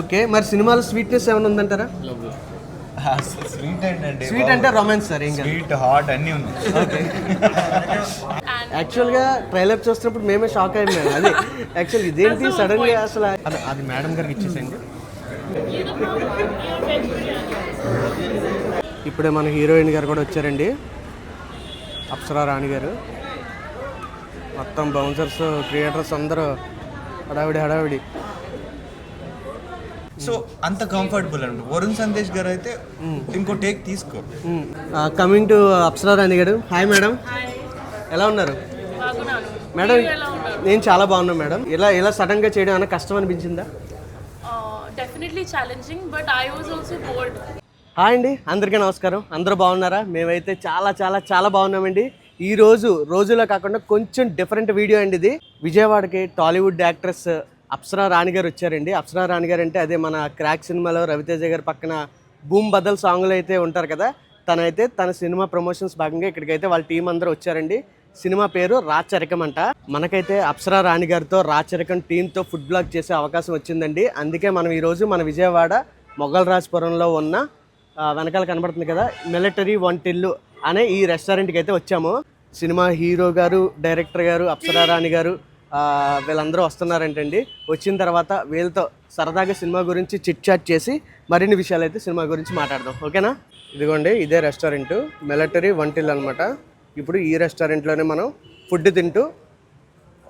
Okay మరి సినిమాలో sweetness ఏమైనా ఉందంటారా? స్వీట్ స్వీట్ అంటే రొమాన్స్ సార్ ఏం కాదు. స్వీట్ హాట్ అన్నీ ఉన్నాయి. ఓకే. యాక్చువల్గా ట్రైలర్ చూస్తున్నప్పుడు మేమే షాక్ అయ్యాం మేడం అది. యాక్చువల్ ఇదేంటి సడన్గా అసలు అది అది మేడం గారికి ఇచ్చేసేయండి. ఇప్పుడే మన హీరోయిన్ గారు కూడా వచ్చారండి. అప్సరా రాణి గారు. మొత్తం బౌన్సర్స్ క్రియేటర్స్ అందరూ హడావిడి హడావిడి. సో అంత కంఫర్టబుల్ అండి వరుణ్ సందేశ్ గారు అయితే ఇంకో టేక్ తీసుకో. కమింగ్ టు అప్సరా రాణి గారు. హాయ్ మేడం ఎలా ఉన్నారు? బాగున్నాను. మేడం నేను చాలా బాగున్నాను మేడం ఇలా ఇలా సడన్గా చేయడం అన్న కష్టం అనిపించిందా? Definitely challenging but I was also bored hi అండి. అందరికీ నమస్కారం. అందరూ బాగున్నారా? మేమైతే చాలా చాలా చాలా బాగున్నామండి. ఈ రోజు రోజులో కాకుండా కొంచెం డిఫరెంట్ వీడియో అండి ఇది. విజయవాడకి టాలీవుడ్ యాక్ట్రెస్ అప్సరా రాణి గారు వచ్చారండి. అప్సరా రాణి గారు అంటే అదే మన క్రాక్ సినిమాలో రవితేజ గారి పక్కన భూమ్ బదల్ సాంగ్లు అయితే ఉంటారు కదా తనైతే తన సినిమా ప్రమోషన్స్ భాగంగా ఇక్కడికైతే వాళ్ళ టీం అందరూ వచ్చారండి. సినిమా పేరు రాచరికం అంట. మనకైతే అప్సరా రాణి గారితో రాచరికం టీంతో ఫుడ్ బ్లాగ్ చేసే అవకాశం వచ్చిందండి. అందుకే మనం ఈరోజు మన విజయవాడ మొఘల్ రాజ్పురంలో ఉన్న వెనకాల కనబడుతుంది కదా మిలిటరీ వంటిల్లు అనే ఈ రెస్టారెంట్కి అయితే వచ్చాము. సినిమా హీరో గారు డైరెక్టర్ గారు అప్సరా రాణి గారు వీళ్ళందరూ వస్తున్నారంటండి. వచ్చిన తర్వాత వీళ్ళతో సరదాగా సినిమా గురించి చిట్ చాట్ చేసి మరిన్ని విషయాలు అయితే సినిమా గురించి మాట్లాడదాం. ఓకేనా? ఇదిగోండి ఇదే రెస్టారెంట్. మిలటరీ వంటిల్ అనమాట ఇప్పుడు ఈ రెస్టారెంట్లోనే మనం ఫుడ్ తింటూ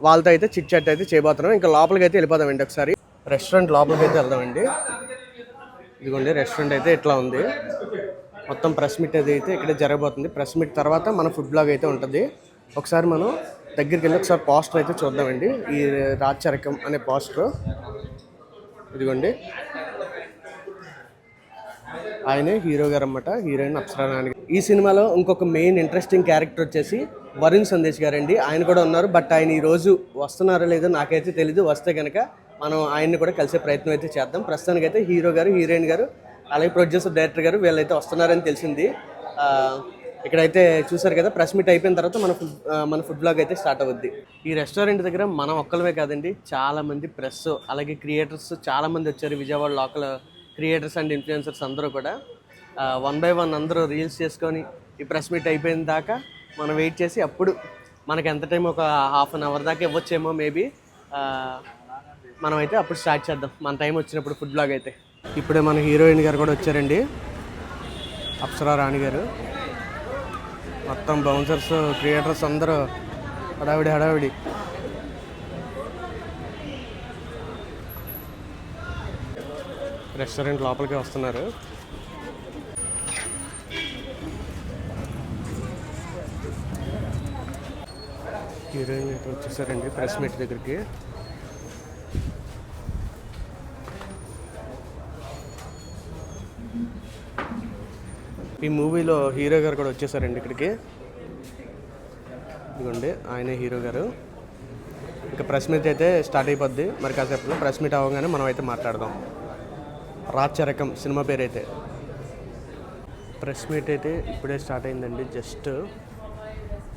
వాళ్ళతో అయితే చిట్ చాట్ అయితే చేయబోతున్నాం. ఇంకా లోపలికి అయితే వెళ్ళిపోదామండి ఒకసారి. రెస్టారెంట్ లోపలికి అయితే వెళ్దామండి. ఇదిగోండి రెస్టారెంట్ అయితే ఇట్లా ఉంది. మొత్తం ప్రెస్ మీట్ అది అయితే ఇక్కడ జరగబోతుంది. ప్రెస్ మీట్ తర్వాత మన ఫుడ్ బ్లాగ్ అయితే ఉంటుంది. ఒకసారి మనం దగ్గరికి వెళ్ళి ఒకసారి పోస్టర్ అయితే చూద్దామండి. ఈ రాచరకం అనే పోస్టర్ ఇదిగోండి. ఆయనే హీరో గారు అన్నమాట హీరోయిన్ అప్సరా నాని. ఈ సినిమాలో ఇంకొక మెయిన్ ఇంట్రెస్టింగ్ క్యారెక్టర్ వచ్చేసి వరుణ్ సందేశ్ గారండి. ఆయన కూడా ఉన్నారు. బట్ ఆయన ఈ రోజు వస్తున్నారో లేదో నాకైతే తెలీదు. వస్తే కనుక మనం ఆయన్ని కూడా కలిసే ప్రయత్నం అయితే చేద్దాం. ప్రస్తుతానికి అయితే హీరో గారు హీరోయిన్ గారు అలాగే ప్రొడ్యూసర్ డైరెక్టర్ గారు వీళ్ళైతే వస్తున్నారని తెలిసింది. ఇక్కడైతే చూసారు కదా ప్రెస్ మీట్ అయిపోయిన తర్వాత మన ఫుడ్ మన ఫుడ్ బ్లాగ్ అయితే స్టార్ట్ అవుద్ది. ఈ రెస్టారెంట్ దగ్గర మనం ఒక్కలమే కాదండి చాలామంది ప్రెస్ అలాగే క్రియేటర్స్ చాలామంది వచ్చారు Vijayawada local creators and influencers అందరూ కూడా. వన్ బై వన్ అందరూ రీల్స్ చేసుకొని ఈ ప్రెస్ మీట్ అయిపోయిన దాకా మనం వెయిట్ చేసి అప్పుడు మనకి ఎంత టైం ఒక హాఫ్ అన్ అవర్ దాకా ఇవ్వచ్చేమో మేబీ మనం అయితే అప్పుడు స్టార్ట్ చేద్దాం. మన టైం వచ్చినప్పుడు ఫుడ్ బ్లాగ్ అయితే. ఇప్పుడే మన హీరోయిన్ గారు కూడా వచ్చారండి. అప్సరా రాణి గారు. మొత్తం బౌన్సర్స్ క్రియేటర్స్ అందరూ హడావిడి హడావిడి. రెస్టారెంట్ లోపలికి వస్తున్నారు. హీరోయిన్ వచ్చేసారండి ప్రెస్ మీట్ దగ్గరికి. ఈ మూవీలో హీరో గారు కూడా వచ్చేసారండి ఇక్కడికి. ఇదిగోండి ఆయనే హీరో గారు. ఇంకా ప్రెస్ మీట్ అయితే స్టార్ట్ అయిపోద్ది. మరి కాసేపులో ప్రెస్ మీట్ అవ్వగానే మనం అయితే మాట్లాడదాం. రాచరకం సినిమా పేరు అయితే ప్రెస్ మీట్ అయితే ఇప్పుడే స్టార్ట్ అయిందండి జస్ట్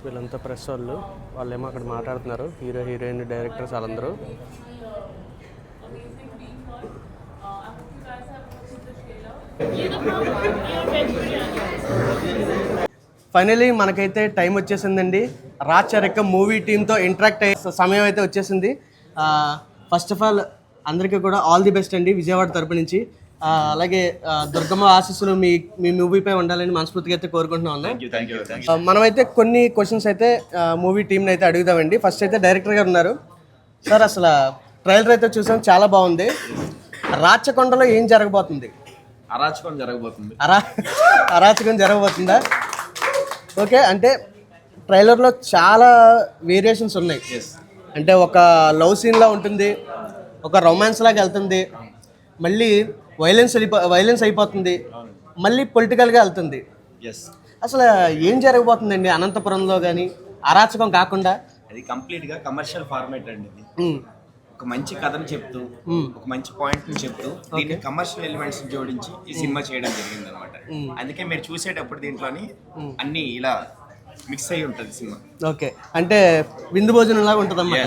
వీళ్ళంతా ప్రెస్ వాళ్ళు. వాళ్ళేమో అక్కడ మాట్లాడుతున్నారు. హీరో హీరోయిన్ డైరెక్టర్స్ వాళ్ళందరూ. ఫైనలీ మనకైతే టైం వచ్చేసిందండి. రాచరికం మూవీ టీంతో ఇంటరాక్ట్ అయ్యే సమయం అయితే వచ్చేసింది. ఫస్ట్ ఆఫ్ ఆల్ అందరికీ కూడా ఆల్ ది బెస్ట్ అండి విజయవాడ తరపు నుంచి. అలాగే దుర్గమ్మ ఆశీస్సులు మీ మీ మూవీపై ఉండాలని మనస్ఫూర్తిగా అయితే కోరుకుంటున్నాం మనమైతే కొన్ని క్వశ్చన్స్ అయితే మూవీ టీంని అయితే అడుగుదామండి. ఫస్ట్ అయితే డైరెక్టర్ గారు ఉన్నారు. సార్ అసలు ట్రైలర్ అయితే చూసాం చాలా బాగుంది. రాచకొండలో ఏం జరగబోతుంది? అరాచకం జరగబోతుంది. అరా అరాచకం జరగబోతుందా? ఓకే అంటే ట్రైలర్లో చాలా వేరియేషన్స్ ఉన్నాయి. అంటే ఒక లవ్ సీన్లా ఉంటుంది ఒక రొమాన్స్ లాగా వెళ్తుంది మళ్ళీ వైలెన్స్ వెళ్ళిపో వైలెన్స్ అయిపోతుంది మళ్ళీ పొలిటికల్గా వెళ్తుంది. ఎస్ అసలు ఏం జరగబోతుందండి అనంతపురంలో కానీ అరాచకం కాకుండా? అది కంప్లీట్గా కమర్షియల్ ఫార్మేట్ అండి ఒక మంచి కథను చెప్తూ. ఒక మంచి పాయింట్ని చెప్తూ దీన్ని కమర్షియల్ ఎలిమెంట్స్ జోడించి ఈ సినిమా చేయడం జరిగింది అనమాట అందుకే మీరు చూసేటప్పుడు దీంట్లోని అన్ని ఇలా మిక్స్ అయి ఉంటుంది సినిమా. ఓకే. అంటే విందు భోజనం లాగా ఉంటుంది అన్నమాట.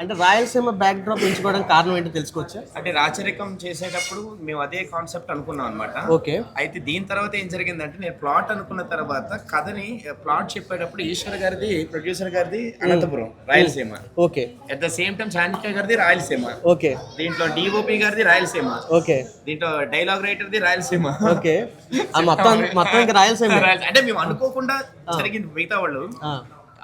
అంటే రాయలసీమ బ్యాక్ డ్రాప్ ఎంచుకోవడానికి కారణం ఏంటో తెలుసుకోవచ్చా? అంటే రాచరికం చేసేటప్పుడు మేము అదే కాన్సెప్ట్ అనుకున్నాం అనమాట ఓకే. అయితే దీని తర్వాత ఏం జరిగిందంటే నేను ప్లాట్ అనుకున్న తర్వాత కథని ప్లాట్ చెప్పేటప్పుడు ఈశ్వర్ గారిది ప్రొడ్యూసర్ గారిది Anantapuram Rayalaseema. Okay. At the same time Chanakya గారిది రాయలసీమ. ఓకే. దీంట్లో డిఓపి గారిది రాయలసీమ. ఓకే. దీంట్లో డైలాగ్ రైటర్ది రాయలసీమ. ఓకే. మొత్తం మొత్తం రాయలసీమ. అంటే మేము అనుకోకుండా జరిగింది మిగతా వాళ్ళు.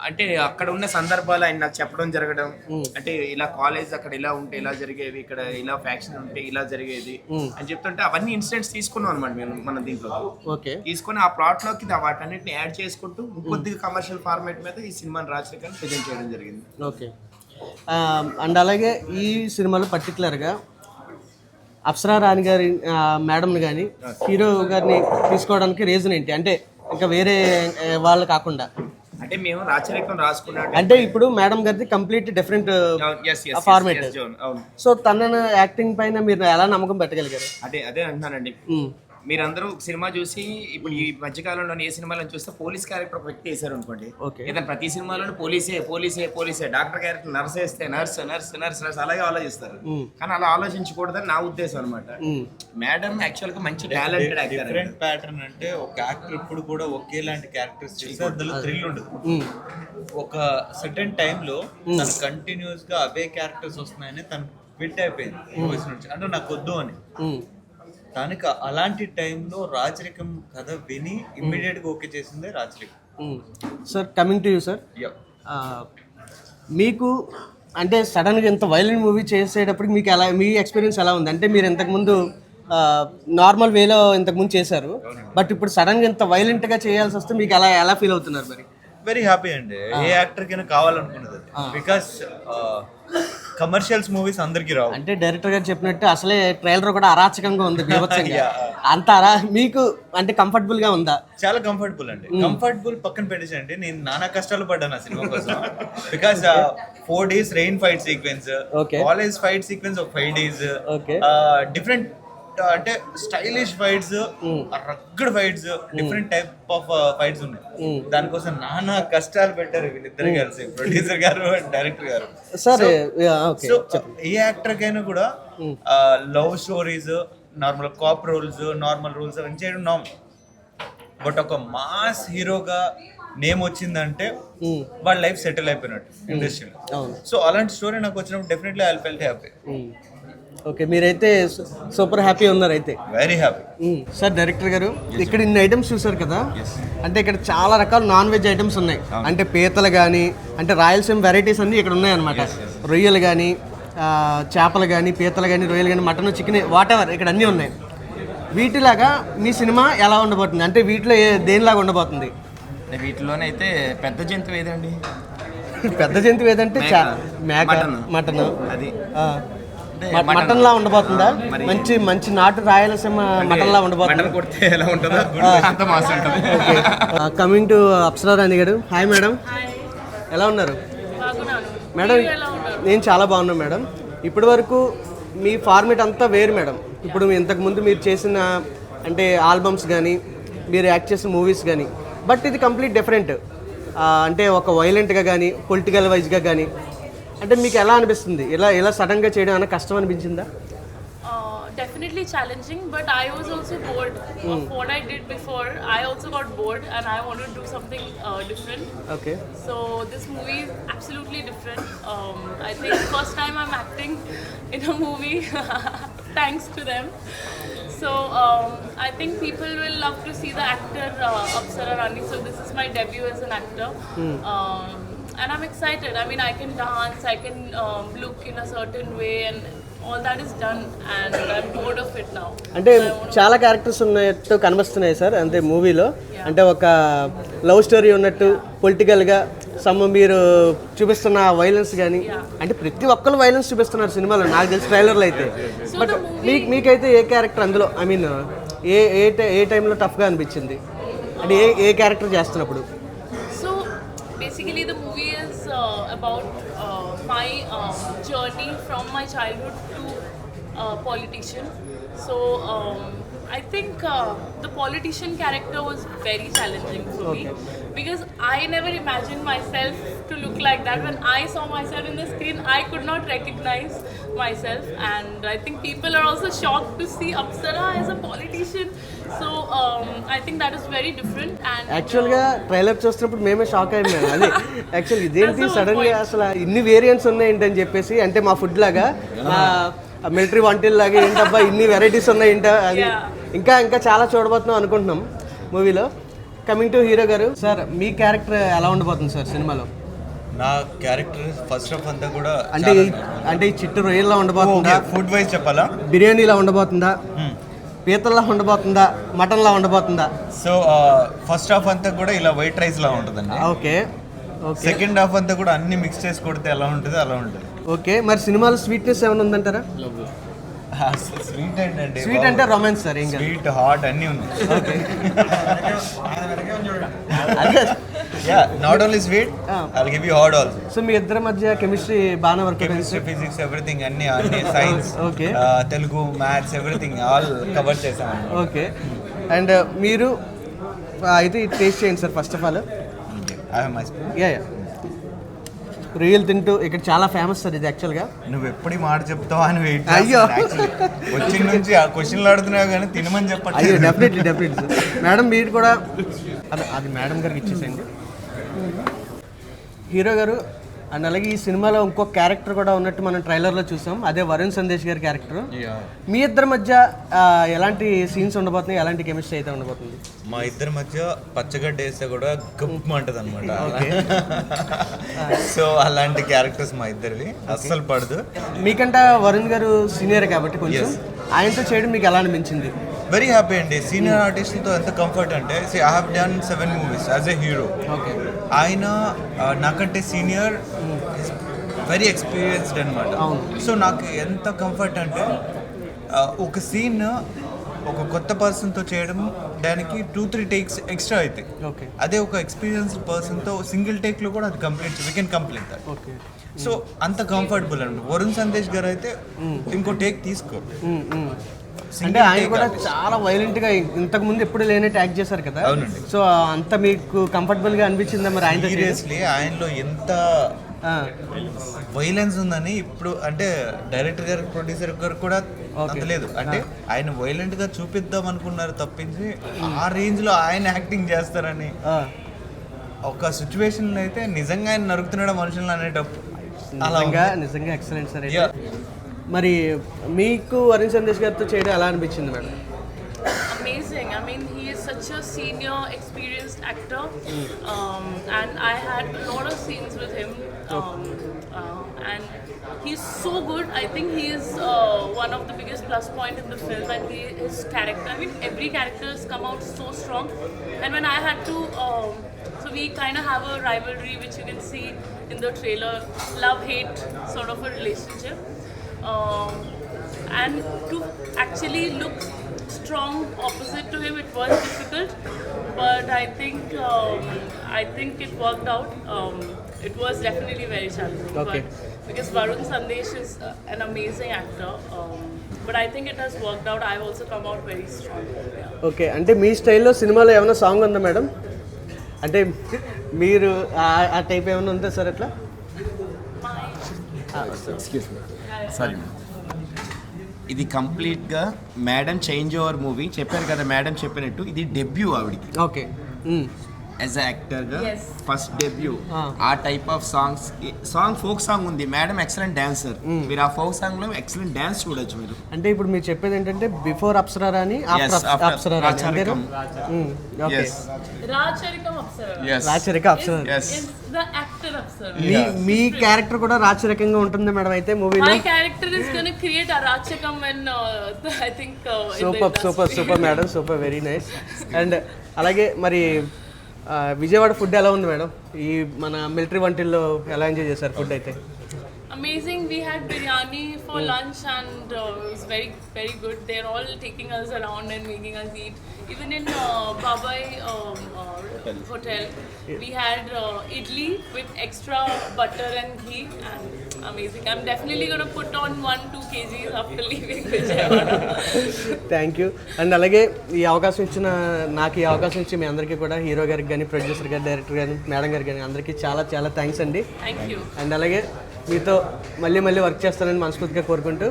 అంటే అక్కడ ఉన్న సందర్భాలు ఆయన నాకు చెప్పడం జరగడం అంటే ఇలా కాలేజ్ అక్కడ ఇలా ఉంటే ఇలా జరిగేది ఇక్కడ ఇలా ఫ్యాక్షన్ ఉంటే ఇలా జరిగేది అని చెప్తుంటే అవన్నీ ఇన్సిడెంట్స్ తీసుకున్నాం అనమాట మేము మన దీంట్లో. ఓకే. తీసుకొని ఆ ప్లాట్లోకి వాటన్నిటిని యాడ్ చేసుకుంటూ ఇంకొద్దిగా కమర్షియల్ ఫార్మాట్ మీద ఈ సినిమాని రాజశేఖర్ ప్రజెంట్ చేయడం జరిగింది. ఓకే. అండ్ అలాగే ఈ సినిమాలో పర్టికులర్గా అప్సరా రాణి గారి మేడంని కానీ హీరో గారిని తీసుకోవడానికి రీజన్ ఏంటి? అంటే ఇంకా వేరే వాళ్ళు కాకుండా. అంటే మేము రాచరికం రాసుకున్నాడు అంటే ఇప్పుడు మేడం గారిది కంప్లీట్ డిఫరెంట్. అవును. సో తనను యాక్టింగ్ పైన మీరు ఎలా నమ్మకం పెట్టగలిగారు? అదే అదే అంటున్నానండి. మీరందరూ సినిమా చూసి ఇప్పుడు ఈ మధ్యకాలంలో ఏ సినిమాలను చూస్తే పోలీస్ క్యారెక్టర్ ఒక వ్యక్తి వేశారు అనుకోండి. ఏదైనా ప్రతి సినిమాలోనూ పోలీసే పోలీసే పోలీసే డాక్టర్ క్యారెక్టర్ నర్స్ వేస్తే నర్స్ నర్స్ నర్స్ నర్స్ అలాగే ఆలోచిస్తారు. కానీ అలా ఆలోచించకూడదని నా ఉద్దేశం అనమాట మేడం యాక్చువల్గా మంచి టాలెంటెడ్ యాక్టర్ డిఫరెంట్ ప్యాటర్న్ అంటే ఒక యాక్టర్ ఇప్పుడు కూడా ఒకేలాంటి క్యారెక్టర్స్ చేస్తే అందులో థ్రిల్ ఉండదు. ఒక సర్టెన్ టైంలో తను కంటిన్యూస్గా అవే క్యారెక్టర్స్ వస్తున్నాయని తను క్విట్ అయిపోయింది. నుంచి అంటే నాకు వద్దు అని. తనకి అలాంటి టైంలో రాజరికం కథ విని ఇమ్మీడియట్గా ఓకే చేసిందే Rajarikam. Sir coming to you sir మీకు అంటే సడన్గా ఇంత వైలెంట్ మూవీ చేసేటప్పుడు మీకు ఎలా మీ ఎక్స్పీరియన్స్ ఎలా ఉంది? అంటే మీరు ఇంతకుముందు నార్మల్ వేలో ఇంతకుముందు చేశారు. బట్ ఇప్పుడు సడన్గా ఇంత వైలెంట్గా చేయాల్సి వస్తే మీకు ఎలా ఎలా ఫీల్ అవుతున్నారు మరి? వెరీ హ్యాపీ అండి. ఏ యాక్టర్ కైనా కావాలనుకున్నది. బికాస్ కమర్షియల్స్ మూవీస్ అందరికి రావు. అంటే డైరెక్టర్ గారు చెప్పినట్టు అసలే ట్రైలర్ కూడా అరాచకంగా ఉంది బీభత్సంగా. అంత అరా మీకు అంటే కంఫర్టబుల్గా ఉందా? చాలా కంఫర్టబుల్ అండి. కంఫర్టబుల్ పక్కన పెట్టేసండి నేను నానా కష్టాలు పడ్డాను ఆ సినిమా కోసం. Because four days rain fight sequence. College fight sequence ఒక ఫైవ్ డేస్. డిఫరెంట్ అంటే stylish fights rugged fights different type of fights ఉన్నాయి. దానికోసం నానా కష్టాలు పెట్టారు వీళ్ళిద్దరు కలిసి ప్రొడ్యూసర్ గారు డైరెక్టర్ గారు. సో ఏ యాక్టర్ కైనా కూడా love stories normal cop roles normal roles అవన్నీ చేయడం నామ్ బట్ ఒక మాస్ హీరోగా నేమ్ వచ్చిందంటే వాళ్ళ లైఫ్ సెటిల్ అయిపోయినట్టు ఇండస్ట్రీలో సో అలాంటి స్టోరీ నాకు వచ్చినప్పుడు definitely I felt happy okay మీరైతే సూపర్ హ్యాపీ ఉన్నారు అయితే వెరీ హ్యాపీ సార్ డైరెక్టర్ గారు ఇక్కడ ఇన్ని ఐటమ్స్ చూసారు కదా? అంటే ఇక్కడ చాలా రకాల నాన్ వెజ్ ఐటమ్స్ ఉన్నాయి. అంటే పీతలు కానీ అంటే రాయలసీమ వెరైటీస్ అన్నీ ఇక్కడ ఉన్నాయి అనమాట రొయ్యలు కానీ చేపలు కానీ పీతలు కానీ రొయ్యలు కానీ మటన్ చికెన్ వాట్ ఎవర్ ఇక్కడ అన్నీ ఉన్నాయి. వీటిలాగా మీ సినిమా ఎలా ఉండబోతుంది? అంటే వీటిలో ఏ దేనిలాగా ఉండబోతుంది? వీటిలోనైతే పెద్ద జంతువు ఏదండి? పెద్ద జంతువు ఏదంటే మేక. మటన్. అది. మటన్. లా. ఉండబోతుందా? మంచి మంచి నాటు రాయలసీమ మటన్ లా ఉండబోతుందా? మటన్ కొడితే ఎలా ఉంటుందో అంత మాసం ఉంటుంది కమింగ్ టు అప్సరా రాణి గారు. హాయ్ మేడం హాయ్ ఎలా ఉన్నారు? బాగున్నాను. మేడం మీరు ఎలా ఉన్నారు? నేను చాలా బాగున్నాను మేడం ఇప్పటి వరకు మీ ఫార్మేట్ అంతా వేరు మేడం ఇప్పుడు ఇంతకుముందు మీరు చేసిన అంటే ఆల్బమ్స్ కానీ మీరు యాక్ట్ చేసిన మూవీస్ కానీ బట్ ఇది కంప్లీట్ డిఫరెంట్ అంటే ఒక వైలెంట్గా కానీ పొలిటికల్ వైజ్గా కానీ అంటే మీకు ఎలా అనిపిస్తుంది ఇలా ఇలా సడన్గా చేయడం అన్న కష్టం అనిపించిందా Uh, definitely challenging, but I was also bored of what I did before. I also got bored, and I wanted to do something uh, different. Okay So this movie is absolutely different. Um, I think first time I'm acting in a movie, thanks to them. So um, I think people will love to see the actor uh, Apsara Rani. So this is my debut as an actor. Um, and I'm excited. I mean, I can dance, I can um, look in a certain way, and all that is done. And I'm bored of it now. అంటే చాలా characters ఉన్నట్టు కనిపిస్తున్నాయి sir అంటే మూవీలో అంటే ఒక love story ఉన్నట్టు పొలిటికల్గా సమ్ మీరు చూపిస్తున్న వైలెన్స్ కానీ అంటే ప్రతి ఒక్కరు వైలెన్స్ చూపిస్తున్నారు సినిమాలో నాకు తెలిసి ట్రైలర్లో అయితే బట్ మీకు మీకైతే ఏ క్యారెక్టర్ అందులో ఐ మీన్ ఏ ఏ ఏ టైంలో టఫ్గా అనిపించింది అంటే ఏ ఏ క్యారెక్టర్ చేస్తున్నప్పుడు So basically, the movie is uh, about uh, my um, journey from my childhood to uh, politician. So um, I think uh, the politician character was very challenging for me because I never imagined myself to look like that. When I saw myself in the screen, I could not recognize myself, and I think people are also shocked to see Apsara as a politician. So um, I think that is very different. And యాక్చువల్గా trailer చూస్తున్నప్పుడు మేమే shock అయ్యాం అది actual ఇదేంటి సడన్గా. అసలు ఇన్ని variants ఉన్నాయేంటని చెప్పేసి అంటే మా ఫుడ్ లాగా మిలిటరీ వంటల లాగా ఏంటబ్బా ఇన్ని వెరైటీస్ ఉన్నాయంట అది. Yeah. ఇంకా ఇంకా చాలా చూడబోతున్నాం అనుకుంటున్నాం మూవీలో. కమింగ్ టు హీరో గారు సార్ మీ క్యారెక్టర్ ఎలా ఉండబోతుంది సార్ సినిమాలో? నా క్యారెక్టర్ ఫస్ట్ ఆఫ్ అంతా కూడా అంటే అంటే ఈ చిట్టు రొయ్యల్లా ఉండబోతుందా? ఫుడ్ వైజ్ చెప్పాలా? బిర్యానీలా ఉండబోతుందా? పీతల్లా ఉండబోతుందా? మటన్లా ఉండబోతుందా? సో ఫస్ట్ హాఫ్ అంతా కూడా ఇలా వైట్ రైస్ లా ఉంటుందండి. ఓకే ఓకే సెకండ్ హాఫ్ అంతా కూడా అన్ని మిక్స్ చేసి కొడితే ఎలా ఉంటుంది అలా ఉంటుంది. ఓకే మరి సినిమాలో స్వీట్నెస్ ఏమైనా ఉందంటారా? స్వీట్ ఏంటండి? స్వీట్ అంటే రొమాన్స్ సార్ ఇంకా స్వీట్ హాట్ అన్ని ఉన్నాయి. అదే. Yeah not only sweet. I'll give you hot also so మీ ఇద్దరి మధ్య కెమిస్ట్రీ బాగానే వర్క్ కెమిస్ట్రీ ఫిజిక్స్ ఎవ్రీథింగ్ అన్ని అన్ని science Okay. Telugu maths everything all cover చేసాం ఓకే. అండ్ మీరు అయితే టేస్ట్ చేయండి sir first of all I have my spoon yeah yeah రొయ్యలు తింటూ ఇక్కడ చాలా ఫేమస్ సార్ ఇది యాక్చువల్గా నువ్వు ఎప్పుడు మాట చెప్తావా? అని వెయిట్ అయ్యో. వచ్చిన నుంచి ఆ క్వశ్చన్లు అడుగుతున్నావు కానీ తినమని అయ్యో చెప్పట్లేదు డెఫినెట్లీ డెఫినెట్లీ మేడం మీరు కూడా అది అది మేడం గారికి ఇచ్చేసేయండి. హీరో గారు అండ్ అలాగే ఈ సినిమాలో ఇంకో క్యారెక్టర్ కూడా ఉన్నట్టు మనం ట్రైలర్లో చూసాం. అదే వరుణ్ సందేశ్ గారి క్యారెక్టర్ మీ ఇద్దరి మధ్య ఎలాంటి సీన్స్ ఉండబోతున్నాయి? ఎలాంటి కెమిస్ట్రీ అయితే ఉండబోతుంది? మా ఇద్దరి మధ్య పచ్చగడ్డ వేస్తే కూడా గప్ అంటది అనమాట సో అలాంటి క్యారెక్టర్స్ మా ఇద్దరివి. అస్సలు పడదు. మీకంట వరుణ్ గారు సీనియర్ కాబట్టి కొంచెం ఆయనతో చేయడం మీకు ఎలా అనిపించింది? వెరీ హ్యాపీ అండి. సీనియర్ ఆర్టిస్ట్తో ఎంత కంఫర్ట్ అంటే see I have done seven movies as a hero okay. ఆయన నాకంటే సీనియర్ వెరీ ఎక్స్పీరియన్స్డ్ అనమాట సో నాకు ఎంత కంఫర్ట్ అంటే ఒక సీన్ ఒక కొత్త పర్సన్తో చేయడం దానికి టూ త్రీ టేక్స్ ఎక్స్ట్రా అవుతాయి ఓకే అదే ఒక ఎక్స్పీరియన్స్డ్ పర్సన్తో సింగిల్ టేక్లో కూడా అది complete we can complete that okay so అంత కంఫర్టబుల్ అండి వరుణ్ సందేశ్ గారు అయితే ఇంకో టేక్ తీసుకో అంటే ఆయన కూడా చాలా వైలెంట్గా ఇంతకు ముందు ఎప్పుడు లేని ట్యాగ్ చేశారు కదా. సో అంత మీకు కంఫర్టబుల్గా అనిపించిందా మరి చేయడం? సీరియస్లీ ఆయనలో ఎంత వైలెన్స్ ఉందని ఇప్పుడు అంటే డైరెక్టర్ గారు ప్రొడ్యూసర్ గారు కూడా అంత లేదు అంటే ఆయన వైలెంట్గా చూపిద్దాం అనుకున్నారు తప్పించి ఆ రేంజ్లో ఆయన యాక్టింగ్ చేస్తారని ఆ. ఒక సిచ్యువేషన్ అయితే నిజంగా ఆయన నరుకుతున్నాడు మనుషులను అనేటప్పుడు నిజంగా నిజంగా ఎక్సలెంట్ సార్ అయితే. Yeah. మరి మీకు వరుణ్ సందేశ్ గారితో చేయడం ఎలా అనిపించింది madam amazing. I mean, he is such a senior, experienced actor, um, and I had a lot of scenes with him. Um, uh, and he's so good. I think he is uh, one of the biggest plus point in the film, and he, his character. I mean, every character has come out so strong. And when I had to, um, so we kind of have a rivalry, which you can see in the trailer, love-hate sort of a relationship. Um, and to actually look strong opposite to him it was difficult but i think um, i think it worked out um, it was definitely very challenging Okay. but because varun sandesh is uh, an amazing actor um, but i think it has worked out i've also come out very strong yeah. Okay అంటే మీ స్టైల్లో సినిమాలో ఏమైనా song ఉందా madam అంటే మీరు ఆ- ఆ టైప్ ఏమైనా ఉందా సార్ అట్లా సారీ ఇది కంప్లీట్గా మేడం చేంజ్ ఓవర్ మూవీ చెప్పారు కదా మేడం చెప్పినట్టు ఇది డెబ్యూ ఆవిడకి ఓకే యాజ్ యాక్టర్గా Yes. First debut. ఆ. Type of songs song folk song ఉంది. మేడం ఎక్సలెంట్ డాన్సర్ మీరు ఆ ఫోక్ సాంగ్లో ఎక్సలెంట్ డాన్స్ చూడొచ్చు మీరు. అంటే ఇప్పుడు మీరు చెప్పేది ఏంటంటే బిఫోర్ అప్సరా అని అప్సరా? రాచరికం. apsara మీ మీ క్యారెక్టర్ కూడా రాచరికంగా ఉంటుంది మేడం అయితే మూవీలో my character is going to create a rachakam when i think in the super super. Super madam super very nice and అలాగే మరి విజయవాడ ఫుడ్ ఎలా ఉంది మేడం ఈ మన మిలిటరీ వంటిల్లో ఎలా ఎంజాయ్ చేశారు ఫుడ్ అయితే Amazing. We had biryani for lunch and uh, it was very, very good. They're all taking us around and making us eat. Even in uh, Babai um, uh, hotel, we had uh, idli with extra butter and ghee, and amazing. I'm definitely gonna put on one, two kgs after leaving. Thank you and అలాగే ఈ అవకాశం ఇచ్చిన నాకు ఈ అవకాశం ఇచ్చి మీ అందరికీ కూడా హీరో గారికి కానీ ప్రొడ్యూసర్ గారు డైరెక్టర్ గారు మేడం గారికి కానీ అందరికీ చాలా చాలా థ్యాంక్స్ అండి Thank you. అండ్ అలాగే మీతో మళ్ళీ మళ్ళీ వర్క్ చేస్తానని మనస్ఫూర్తిగా కోరుకుంటూ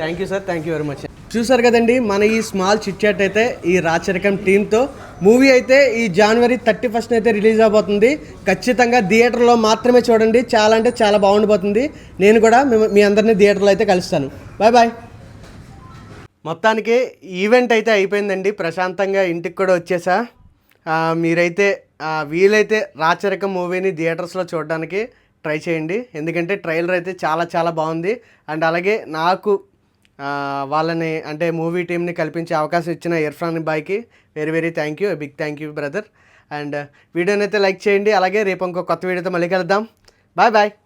thank you sir thank you very much చూసారు కదండి మన ఈ స్మాల్ చిట్ చాట్ అయితే ఈ రాచరికం టీంతో మూవీ అయితే ఈ జనవరి థర్టీ ఫస్ట్ అయితే రిలీజ్ అవబోతుంది. ఖచ్చితంగా థియేటర్లో మాత్రమే చూడండి చాలా అంటే చాలా బాగుండిపోతుంది. నేను కూడా మీ- మీ అందరినీ థియేటర్లో అయితే కలుస్తాను. బాయ్ బాయ్ మొత్తానికి ఈవెంట్ అయితే అయిపోయిందండి ప్రశాంతంగా ఇంటికి కూడా వచ్చేసా. మీరైతే వీలైతే రాచరికం మూవీని థియేటర్స్లో చూడడానికి ట్రై చేయండి. ఎందుకంటే ట్రైలర్ అయితే చాలా చాలా బాగుంది. అండ్ అలాగే నాకు వాళ్ళని అంటే మూవీ టీంని కల్పించే అవకాశం ఇచ్చిన ఇర్ఫాన్ బాయ్కి very very thank you big thank you brother and వీడియోని అయితే లైక్ చేయండి. అలాగే రేపు ఇంకో కొత్త వీడియోతో మళ్ళీ కలుద్దాం. Bye bye